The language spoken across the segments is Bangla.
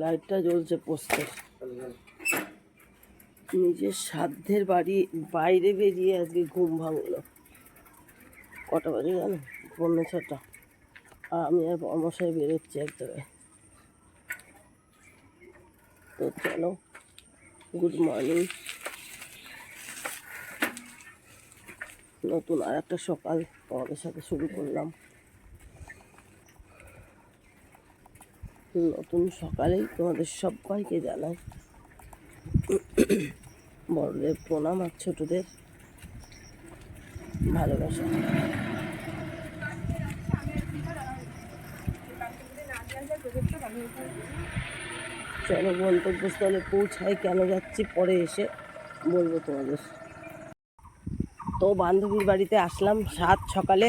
লাইটটা জ্বলছে পোস্টের। নিজের সাধ্যের বাড়ি, বাইরে বেরিয়ে আজকে ঘুম ভাঙলো। কটা বাজে জানো? পৌনে ছটা। আর আমি আর অমশাই বেরোচ্ছি এক জায়গায় তো চলো গুড মর্নিং নতুন আর একটা সকাল তোমাদের সাথে শুরু করলাম। নতুন সকালেই তোমাদের সবাইকে জানাই। বড়দের প্রণাম আর ছোটদের ভালোবাসা। চলো গন্তব্যস্থলে পৌঁছাই, কেন যাচ্ছি পরে এসে বলব তোমাদের। তো বান্ধবীর বাড়িতে আসলাম সাত সকালে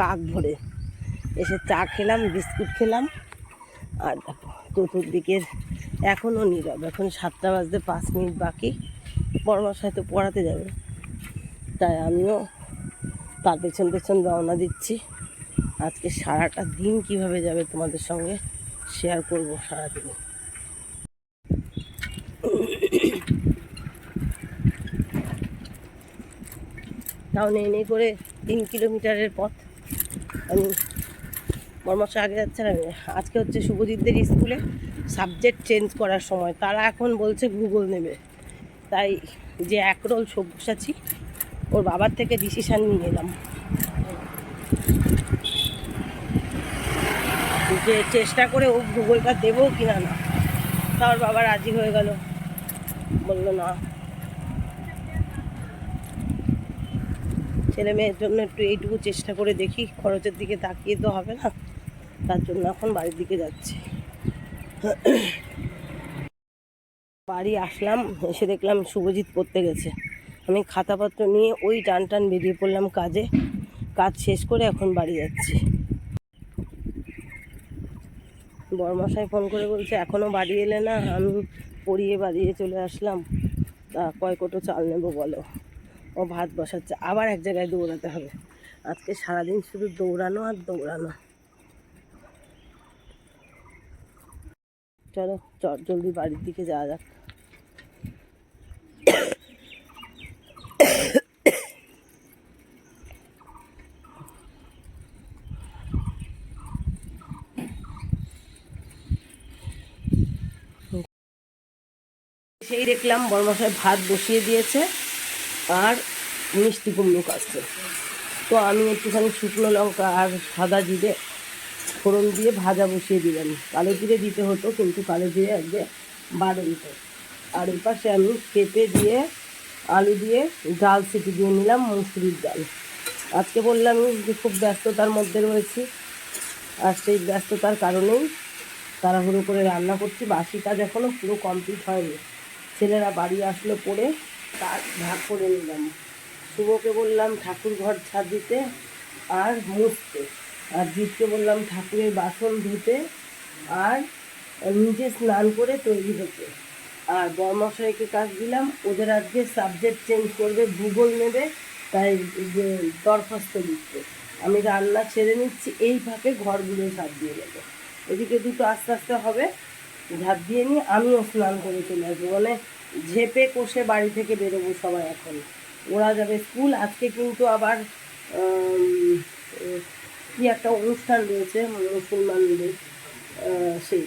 কাক ভরে। এসে চা খেলাম, বিস্কুট খেলাম। আর চতুর্দিকের এখনও নীরব। এখন সাতটা বাজতে পাঁচ মিনিট বাকি। বড়মাস হয়তো পড়াতে যাবে। তাই আমিও তার পেছন পেছন রওনা দিচ্ছি। আজকে সারাটা দিন কীভাবে যাবে তোমাদের সঙ্গে শেয়ার করব সারাদিন। তাও নেই করে তিন কিলোমিটারের পথ। আমি বর্মাসে আগে যাচ্ছে না। আজকে হচ্ছে শুভজিৎদের স্কুলে সাবজেক্ট চেঞ্জ করার সময়। তারা এখন বলছে ভূগোল নেবে। তাই যে একরোল সব্যসাচী, ওর বাবার থেকে ডিসিশান নিয়ে এলাম। যে চেষ্টা করে ও ভূগোলটা দেবো কি না তা ওর বাবা রাজি হয়ে গেল। বলল, না। ছেলে মেয়ের জন্য একটু এইটুকু চেষ্টা করে দেখি, খরচের দিকে তাকিয়ে তো হবে না। তার জন্য এখন বাড়ির দিকে যাচ্ছি। বাড়ি আসলাম, এসে দেখলাম শুভজিৎ পড়তে গেছে। আমি খাতাপত্র নিয়ে ওই টান টান বেরিয়ে পড়লাম কাজে। কাজ শেষ করে এখন বাড়ি যাচ্ছি। বরমশাই ফোন করে বলছে এখনও বাড়ি এলে না, আমি পড়িয়ে বাড়িয়ে চলে আসলাম। তা কয় কোটো চাল নেব বলো? ও ভাত বসাচ্ছে, আবার এক জায়গায় দৌড়াতে হবে। আজকে সারাদিন শুধু দৌড়ানো আর দৌড়ানো। চলো চট জলদি বাড়ির দিকে যাওয়া যাক। সেই দেখলাম বড়মশাই ভাত বসিয়ে দিয়েছে আর মিষ্টি কুমড়ো কাটছে। তো আমি একটুখানি শুকনো লঙ্কা আর সাদা জিরে ফোড়ন দিয়ে ভাজা বসিয়ে দিলাম। কালো জিরে দিতে হতো, কিন্তু কালো জিরে আজকে বাড়ে দিত আর এই পাশে আমি পেঁপে দিয়ে, আলু দিয়ে ডাল সিটি দিয়ে নিলাম মুসুরির ডাল। আজকে বললাম যে খুব ব্যস্ততার মধ্যে রয়েছি, আর সেই ব্যস্ততার কারণেই তাড়াহুড়ো করে রান্না করছি। বাসি কাজ এখনও পুরো কমপ্লিট হয়নি। ছেলেরা বাড়ি আসলো পরে তার ভাগ করে নিলাম। শুভকে বললাম ঠাকুর ঘর ছাদ দিতে আর মুছতে। আর জিতকে বললাম ঠাকুরের বাসন ধুতে আর নিজে স্নান করে তৈরি হতে। আর বর্মশাইকে কাজ দিলাম, ওদের আজকে সাবজেক্ট চেঞ্জ করবে, ভূগোল নেবে, তাই দরখাস্ত দিচ্ছে আমি রান্না ছেড়ে নিচ্ছি, এই ফাঁকে ঘরগুলো ঝাঁপ দিয়ে নেব। এদিকে দুটো আস্তে আস্তে হবে, ঝাঁপ দিয়ে নিয়ে আমিও স্নান করে চলে আসব। মানে ঝেপে কষে বাড়ি থেকে বেরোবো সবাই এখন। ওরা যাবে স্কুল, আজকে কিন্তু আবার কি একটা অনুষ্ঠান রয়েছে মুসলমানদের সেই।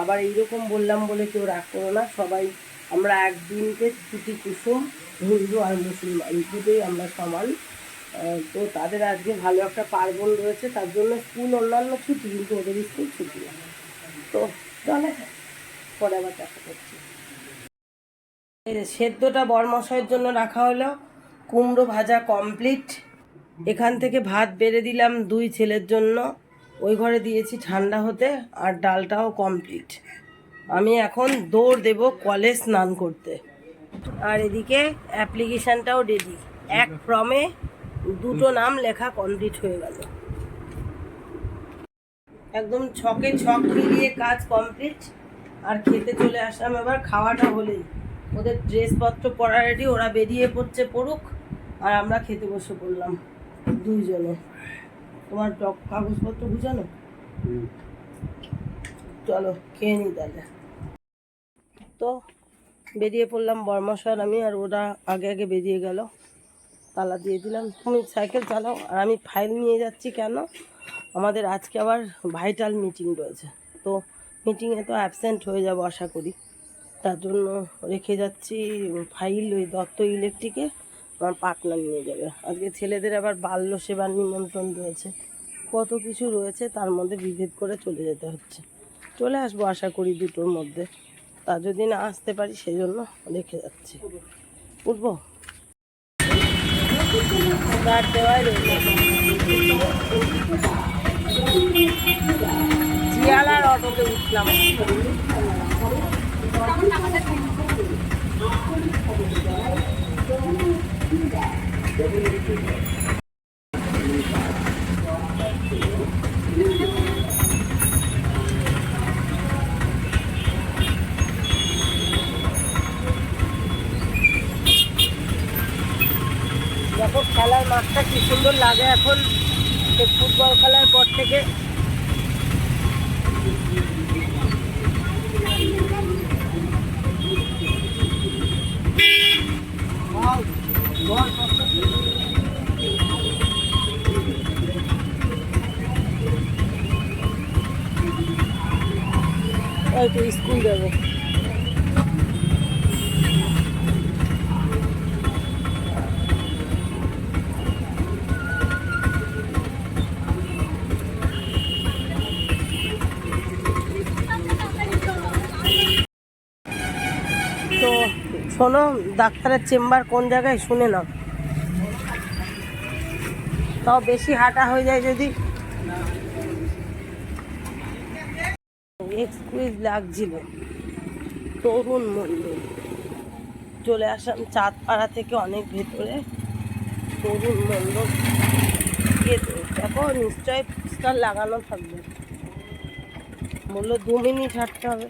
আবার এইরকম বললাম বলে কেউ রাগ করো না, সবাই আমরা একদিনকে ছুটি কুসুম, হিন্দু আর মুসলমান, দুটোই আমরা সমান। তো তাদের আজকে ভালো একটা পার্বণ রয়েছে, তার জন্য স্কুল, অন্যান্য ছুটি, কিন্তু ওদের স্কুল ছুটি না। তো চলে, পরে আবার দেখা করছি। সেদ্ধটা বরমশাইয়ের জন্য রাখা হলো, কুমড়ো ভাজা কমপ্লিট এখান থেকে ভাত বেড়ে দিলাম দুই ছেলের জন্য। ওই ঘরে দিয়েছি ঠান্ডা হতে আর ডালটাও কমপ্লিট। আমি এখন দৌড় দেব কলে স্নান করতে। আর এদিকে অ্যাপ্লিকেশানটাও রেডি এক ফর্মে দুটো নাম লেখা কমপ্লিট হয়ে গেল। একদম ছকে ছক মিলিয়ে কাজ কমপ্লিট। আর খেতে চলে আসলাম এবার খাওয়াটা হলেই ওদের ড্রেসপত্র পরা রেডি ওরা বেরিয়ে পড়ছে পড়ুক। আর আমরা খেতে বসে পড়লাম। দুইজনে। তোমার ডক কাগজপত্র বুঝানো চলো খেয়ে নি তাহলে। তো বেরিয়ে পড়লাম বর্মশার আমি আর ওরা আগে আগে বেরিয়ে গেল। তালা দিয়ে দিলাম তুমি সাইকেল চালাও আর আমি ফাইল নিয়ে যাচ্ছি কেন? আমাদের আজকে আবার ভাইটাল মিটিং রয়েছে। তো মিটিংয়ে তো অ্যাবসেন্ট হয়ে যাব আশা করি। তার জন্য রেখে যাচ্ছি ফাইল ওই দত্ত ইলেকট্রিকে আমার পার্টনার নিয়ে যাবে। আজকে ছেলেদের আবার বাল্য সেবার নিমন্ত্রণ রয়েছে। কত কিছু রয়েছে তার মধ্যে বিভেদ করে চলে যেতে হচ্ছে। চলে আসব আশা করি দুটোর মধ্যে। তা যদি না আসতে পারি সেই জন্য রেখে যাচ্ছি। উঠবো? জিয়ালার অটোতে উঠলাম। তো তো শোনো, ডাক্তারের চেম্বার কোন জায়গায় শুনে নাও। তাও বেশি হাঁটা হয়ে যায় যদি। এক্সকুইজ লাগছিল। তরুণ মন্ডল চলে আসলাম চাঁদপাড়া থেকে অনেক ভেতরে। তরুণ মন্ডল গেছে দেখো, নিশ্চয়ই পোস্টার লাগানো থাকবে। বলল, দু মিনিট হাঁটতে হবে।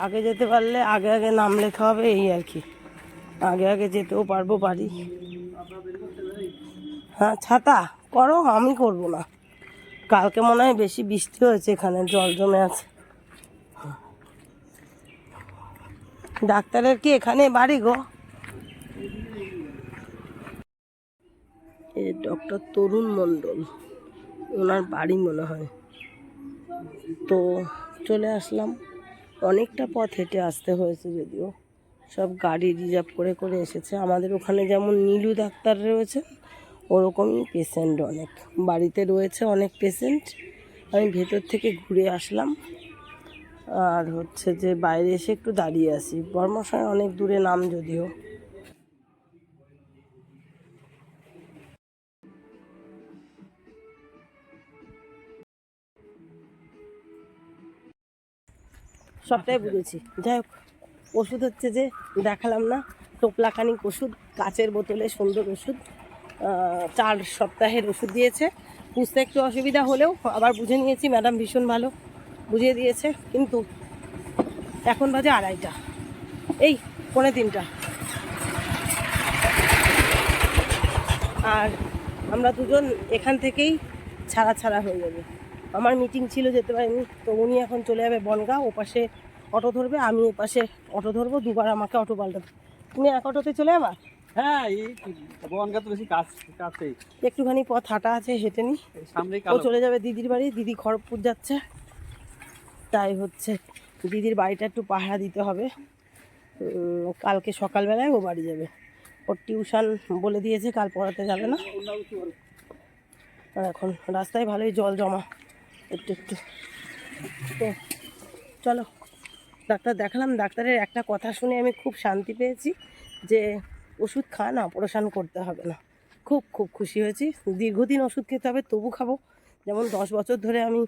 আগে যেতে পারলে আগে আগে নাম লেখা হবে, এই আর কি। আগে আগে যেতেও পারব, পারি। হ্যাঁ ছাতা করো, আমি করব না। কালকে মনে হয় বেশি বৃষ্টি হয়েছে এখানে, জল জমে আছে। ডাক্তারের কি এখানে বাড়ি গো? ডক্টর তরুণ মণ্ডল, ওনার বাড়ি মনে হয়। তো চলে আসলাম। অনেকটা পথ হেঁটে আসতে হয়েছে যদিও। সব গাড়ি রিজার্ভ করে করে এসেছে। আমাদের ওখানে যেমন নীলু ডাক্তার রয়েছে ওরকমই পেশেন্ট অনেক। বাড়িতে রয়েছে অনেক পেশেন্ট আমি ভেতর থেকে ঘুরে আসলাম। আর হচ্ছে যে বাইরে এসে একটু দাঁড়িয়ে আসি বর্মশায় অনেক দূরে নাম যদিও। সবটাই বুঝেছি। যাই হোক, ওষুধ হচ্ছে যে দেখালাম না। টোপলাখানিক ওষুধ, কাচের বোতলে সুন্দর ওষুধ। চার সপ্তাহের ওষুধ দিয়েছে। বুঝতে একটু অসুবিধা হলেও আবার বুঝে নিয়েছি, ম্যাডাম ভীষণ ভালো। বুঝিয়ে দিয়েছে, কিন্তু এখন বাজে আড়াইটা। এই পৌনে তিনটা আর আমরা দুজন এখান থেকেই ছাড়া ছাড়া হয়ে যাবে। আমার মিটিং ছিল যেতে পারিনি, তো উনি এখন চলে যাবে বনগাঁ, ও পাশে অটো ধরবে, আমি এ পাশে অটো ধরবো, দুবার আমাকে অটো পাল্টাবে তুমি এক অটোতে চলে যাবা? হ্যাঁ এই বনগা তো বেশি কাজ কাছেই। একটুখানি পথ হাঁটা আছে হেঁটে নি। সামনেই ও চলে যাবে দিদির বাড়ি দিদি খড়গপুর যাচ্ছে। তাই হচ্ছে দিদির বাড়িটা একটু পাহারা দিতে হবে। কালকে সকালবেলায় ও বাড়ি যাবে। ওর টিউশন বলে দিয়েছে কাল পড়াতে যাবে না। এখন রাস্তায় ভালোই জল জমা। একটু একটু। তো চলো। ডাক্তার দেখালাম ডাক্তারের একটা কথা শুনে আমি খুব শান্তি পেয়েছি যে ওষুধ খান, অপারেশান করতে হবে না। খুব খুব খুশি হয়েছি। দীর্ঘদিন ওষুধ খেতে হবে, তবু খাব। যেমন দশ বছর ধরে আমি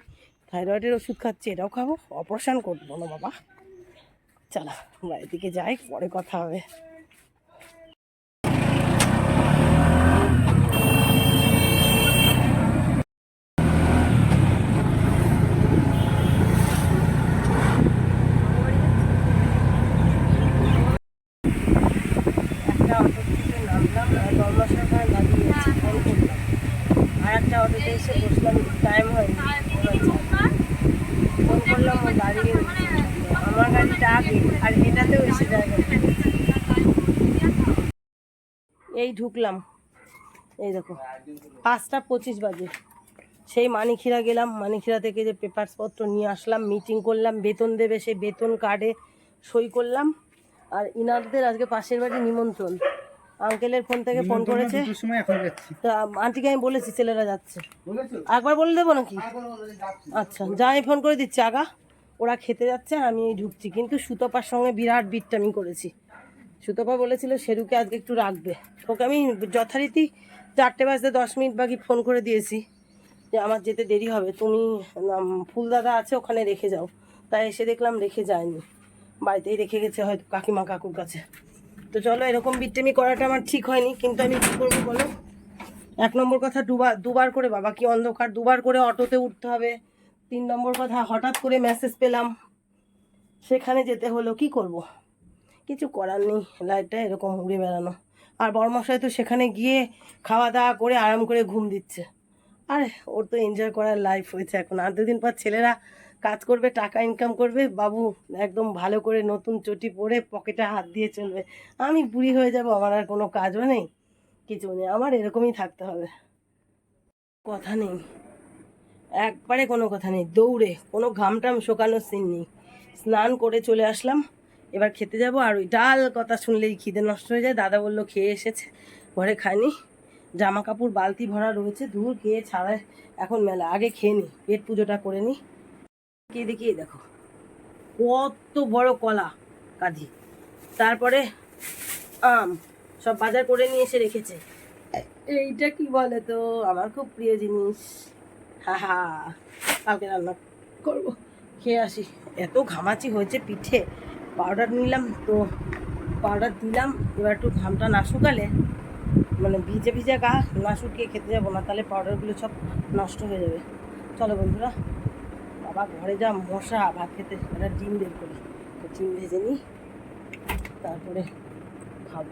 থাইরয়েডের ওষুধ খাচ্ছি, এটাও খাব। অপারেশান করব না বাবা। চলো, বাড়ির দিকে যাই, পরে কথা হবে একটা অটো থেকে নামলাম আর দরমাসাখানে দাঁড়িয়ে আছি ফোন করলাম আর একটা অটোতে এসে বসলাম টাইম ফোন করলাম আমার আর এটাতেও এসে এই ঢুকলাম। এই দেখো, পাঁচটা পঁচিশ বাজে। সেই মানিখিরা গেলাম মানিখিরা থেকে যে পেপারসপত্র নিয়ে আসলাম মিটিং করলাম, বেতন দেবে, সেই বেতন কার্ডে সই করলাম। আর ইনারদের আজকে পাশের বাড়ি নিমন্ত্রণ। আঙ্কেলের ফোন থেকে ফোন করেছে। তা আন্টিকে আমি বলেছি ছেলেরা যাচ্ছে। একবার বলে দেবো নাকি? আচ্ছা যা আমি ফোন করে দিচ্ছি আগা। ওরা খেতে যাচ্ছে আর আমি এই ঢুকছি। কিন্তু সুতপার সঙ্গে বিরাট বিট্টামি করেছি। সুতপা বলেছিল শেরুকে আজকে একটু রাখবে। ওকে আমি যথারীতি চারটে বাজতে দশ মিনিট বাকি ফোন করে দিয়েছি যে আমার যেতে দেরি হবে। তুমি ফুলদাদা আছে ওখানে রেখে যাও। তাই এসে দেখলাম রেখে যায়নি। বাড়িতেই রেখে গেছে হয়তো কাকিমা কাকুর কাছে। তো চলো, এরকম বিট্টামি করাটা আমার ঠিক হয়নি, কিন্তু আমি কী করব বলো? এক নম্বর কথা, দুবার দুবার করে বাবা, কি অন্ধকার, দুবার করে অটোতে উঠতে হবে। তিন নম্বর কথা, হঠাৎ করে মেসেজ পেলাম, সেখানে যেতে হলো, কি করব। কিছু করার নেই লাইটটা এরকম উড়ে বেড়ানো। আর বড়মশাই তো সেখানে গিয়ে খাওয়া দাওয়া করে আরাম করে ঘুম দিচ্ছে। আর, ওর তো এনজয় করার লাইফ হয়েছে এখন। আর দুদিন পর ছেলেরা কাজ করবে, টাকা ইনকাম করবে, বাবু একদম ভালো করে নতুন চটি পরে পকেটে হাত দিয়ে চলবে। আমি বুড়ি হয়ে যাব, আমার আর কোনো কাজও নেই, কিছু নেই, আমার এরকমই থাকতে হবে। কথা নেই, একবারে কোনো কথা নেই, দৌড়ে, কোনো ঘামটাম শোকানোর সিন নেই। স্নান করে চলে আসলাম, এবার খেতে যাব, আর ওই ডাল কথা শুনলেই খিদে নষ্ট হয়ে যায়, দাদা বলল খেয়ে এসেছে, ঘরে খায়নি। জামা কাপড় বালতি ভরা রয়েছে দূর খেয়ে ছাড়ায় এখন মেলা, আগে খেয়ে নি, পেট পুজোটা করে নি। কে দেখি দেখো। কত বড় কলা কাঁধি। তারপরে আম সব বাজার করে নিয়ে এসে রেখেছে। এইটা কি বলে তো? আমার খুব প্রিয় জিনিস। হা হা, কালকে রান্না করব। খেয়ে আসি। এত ঘামাচি হয়েছে পিঠে। পাউডার নিলাম তো, পাউডার দিলাম। এবার একটু ঘামটা না শুকালে মানে ভিজে ভিজে গা না শুকিয়ে খেতে যাব না, তাহলে পাউডারগুলো সব নষ্ট হয়ে যাবে। চলো বন্ধুরা বাবা ঘরে যা মশা, ভাত খেতে একটা ডিম বের করি। ডিম ভেজে নিই, তারপরে খাব।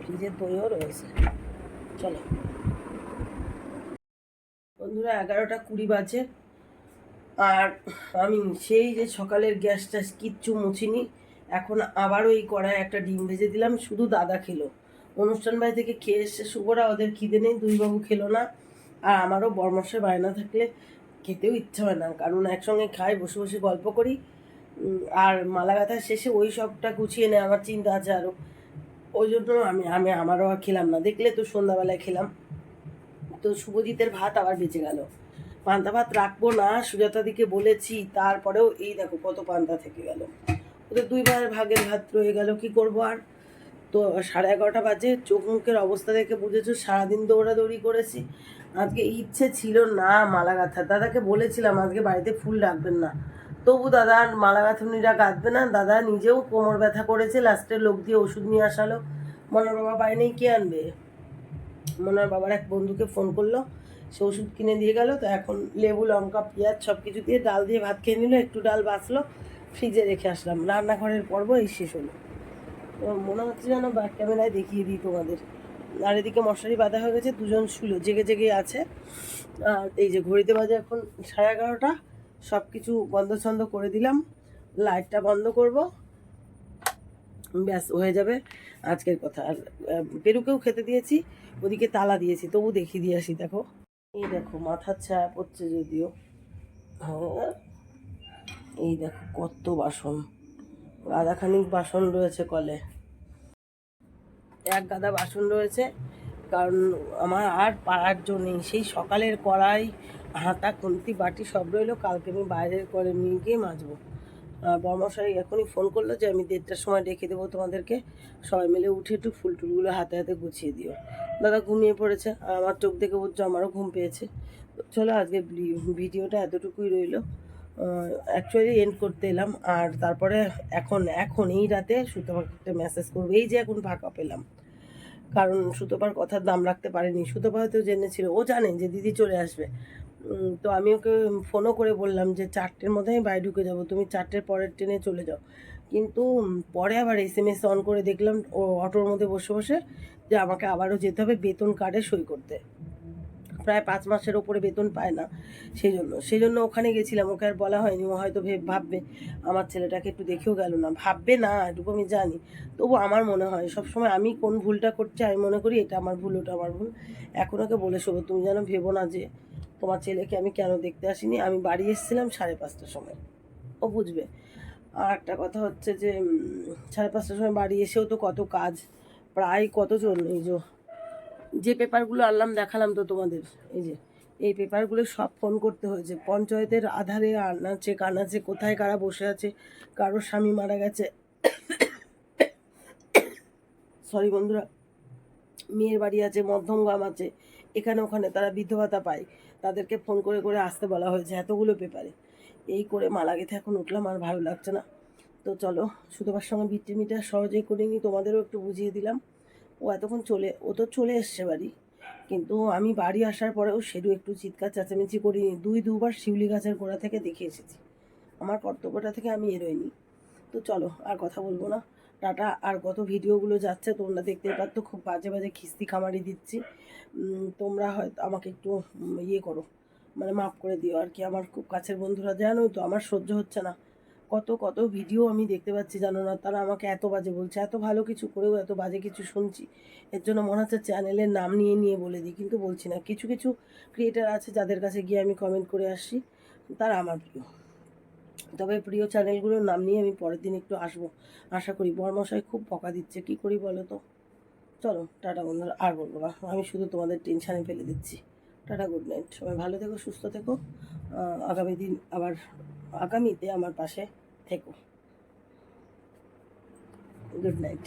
ফ্রিজের দইও রয়েছে। চলো। বন্ধুরা, এগারোটা কুড়ি বাজে। আর আমি সেই যে সকালের গ্যাস ট্যাস কিচ্ছু মুছিনি, এখন আবারও এই কড়ায় একটা ডিম ভেজে দিলাম, শুধু দাদা খেলো। অনুষ্ঠান বাড়ি থেকে খেয়ে এসে শুভরা, ওদের খিদে নেই দুই বাবু খেলো না। আর আমারও বরমশে বায়না থাকলে খেতেও ইচ্ছে হয় না। কারণ একসঙ্গে খাই, বসে বসে গল্প করি আর মালাগাথা শেষে ওই সবটা গুছিয়ে নেয়, আমার চিন্তা আছে আরও ওই জন্য আমি আমি, আমারও আর খেলাম না। দেখলে তো সন্ধ্যাবেলায় খেলাম। তো শুভজিতের ভাত আবার বেঁচে গেল। পান্তা ভাত রাখব না, সুজাতাদিকে বলেছি, তারপরেও এই দেখো কত পান্তা থেকে গেল। ওদের দুইবার ভাগের ভাত রয়ে গেল, কি করব আর? তো সাড়ে এগারোটা বাজে, চোখ মুখের অবস্থা দেখে বুঝেছ, সারাদিন দৌড়াদৌড়ি করেছি। আজকে ইচ্ছে ছিল না মালা গাঁথা দাদাকে বলেছিলাম, আজকে বাড়িতে ফুল রাখবেন না। তবু দাদা আর মালা গাঁথুনিরা গাঁথবে না, দাদা নিজেও কোমর ব্যথা করেছে, লাস্টে লোক দিয়ে ওষুধ নিয়ে আসালো। মনার বাবা বাড়ি নেই, কে আনবে? মনার বাবার এক বন্ধুকে ফোন করল, সে ওষুধ কিনে দিয়ে গেল, তো এখন লেবু, লঙ্কা, পেঁয়াজ সব কিছু দিয়ে ডাল দিয়ে ভাত খেয়ে নিল, একটু ডাল বাঁচলো, ফ্রিজে রেখে আসলাম। রান্নাঘরের পর্ব এই শেষ হলো। মনে হচ্ছে যেন ব্যাক ক্যামেরায় দেখিয়ে দিই তোমাদের। আর এদিকে মশারি বাঁধা হয়ে গেছে, দুজন শুলো, জেগে জেগে আছে। আর এই যে ঘড়িতে বাজে এখন সাড়ে এগারোটা সব কিছু বন্ধ ছন্দ করে দিলাম। লাইটটা বন্ধ করব। ব্যাস, হয়ে যাবে আজকের কথা। আর পেরুকেও খেতে দিয়েছি, ওদিকে তালা দিয়েছি, তবু দেখিয়ে দিয়ে আসি, দেখো। এই দেখো, মাথার ছায়া পড়ছে যদিও। হ্যাঁ এই দেখো কত বাসন। আধাখানিক বাসন রয়েছে কলে। এক গাদা বাসন রয়েছে, কারণ আমার আর পাড়ার জন্য সেই সকালের কড়াই হাতা খুন্তি, বাটি সব রইল, কালকে আমি বাইরের করে নিয়ে গিয়ে মাজবো। বর্মশাই এখনই ফোন করল যে আমি দেড়টার সময় ডেকে দেবো তোমাদেরকে। সবাই মিলে উঠে একটু ফুল টুলগুলো হাতে হাতে গুছিয়ে দিও। দাদা ঘুমিয়ে পড়েছে, আর আমার চোখ দেখে বলছো আমারও ঘুম পেয়েছে। চলো আজকে ভিডিওটা এতটুকুই রইল। অ্যাকচুয়ালি এন্ড করতে এলাম। আর তারপরে এখন এখন এই রাতে সুতোপাকে মেসেজ করব, এই যে এখন ফাঁকা পেলাম কারণ সুতোপার কথার দাম রাখতে পারেনি। সুতোপা হয়তো জেনেছিল, ও জানে যে দিদি চলে আসবে। তো আমি ওকে ফোনও করে বললাম যে চারটের মধ্যে আমি বাড়ি ঢুকে যাব, তুমি চারটের পরের ট্রেনে চলে যাও। কিন্তু পরে আবার এস এম এস অন করে দেখলাম, ও অটোর মধ্যে বসে বসে যে আমাকে আবারও যেতে হবে, বেতন কার্ডে সই করতে। প্রায় পাঁচ মাসের ওপরে বেতন পায় না সেই জন্য সেই জন্য ওখানে গেছিলাম, ওকে আর বলা হয়নি, ও হয়তো ভেব ভাববে, আমার ছেলেটাকে একটু দেখেও গেল না, ভাববে না, এটুকু আমি জানি, তবু আমার মনে হয়, সবসময় আমি কোন ভুলটা করছি, আমি মনে করি এটা আমার ভুল, ওটা আমার ভুল, এখন ওকে বলে শোবো, তুমি যেন ভেবো না যে, তোমার ছেলেকে আমি কেন দেখতে আসিনি, আমি বাড়ি এসেছিলাম সাড়ে পাঁচটার সময়, ও বুঝবে, আর একটা কথা হচ্ছে যে সাড়ে পাঁচটার সময় বাড়ি এসেও তো কত কাজ, প্রায় কতজন, এই যে যে পেপারগুলো আনলাম, দেখালাম তো তোমাদের। এই যে, এই পেপারগুলো সব ফোন করতে হয়েছে। পঞ্চায়েতের আধারে আনাচে কানাচে কোথায় কারা বসে আছে, কারোর স্বামী মারা গেছে। সরি বন্ধুরা, মেয়ের বাড়ি আছে মধ্যমগ্রাম আছে, এখানে ওখানে তারা বৃদ্ধ ভাতা পায়। তাদেরকে ফোন করে করে আসতে বলা হয়েছে এতগুলো পেপারে। এই করে মালা গেথে এখন উঠলাম, আর ভালো লাগছে না। তো চলো সুতোবার সঙ্গে বিট্টি মিটার সহজেই করে নিই, তোমাদেরও একটু বুঝিয়ে দিলাম। ও এতক্ষণ চলে, ও তো চলে এসছে বাড়ি। কিন্তু আমি বাড়ি আসার পরেও সেরু একটু চিৎকার, চেঁচামেচি করিনি। দুই, দুবার শিউলি গাছের গোড়া থেকে দেখে এসেছি। আমার কর্তব্যটা থেকে আমি এরোইনি তো চলো, আর কথা বলব না। টাটা, আর কত ভিডিওগুলো যাচ্ছে তোমরা দেখতেই পাচ্ছ, খুব বাজে বাজে খিস্তি খামারি দিচ্ছি। তোমরা হয়তো আমাকে একটু ইয়ে করো মানে মাফ করে দিও আর কি। আমার খুব কাছের বন্ধুরা, জানোই তো, আমার সহ্য হচ্ছে না। কত কত ভিডিও আমি দেখতে পাচ্ছি, জানো না? তারা আমাকে এত বাজে বলছে, এত ভালো কিছু করেও এত বাজে কিছু শুনছি। এর জন্য মনে হচ্ছে চ্যানেলের নাম নিয়ে নিয়ে বলে দিই, কিন্তু বলছি না। কিছু কিছু ক্রিয়েটার আছে যাদের কাছে গিয়ে আমি কমেন্ট করে আসি, তারা আমার প্রিয়। তবে প্রিয় চ্যানেলগুলোর নাম নিয়ে আমি পরের দিন একটু আসব। আশা করি বর্মশাই খুব বকা দিচ্ছে। কি করি বলো তো? চলো, টাটা বন্ধুরা। আর বলব না, আমি শুধু তোমাদের টেনশানে ফেলে দিচ্ছি। টাটা গুড নাইট সবাই ভালো থেকো, সুস্থ থেকো। আগামী দিন আবার আগামীতে আমার পাশে থেকো। Good night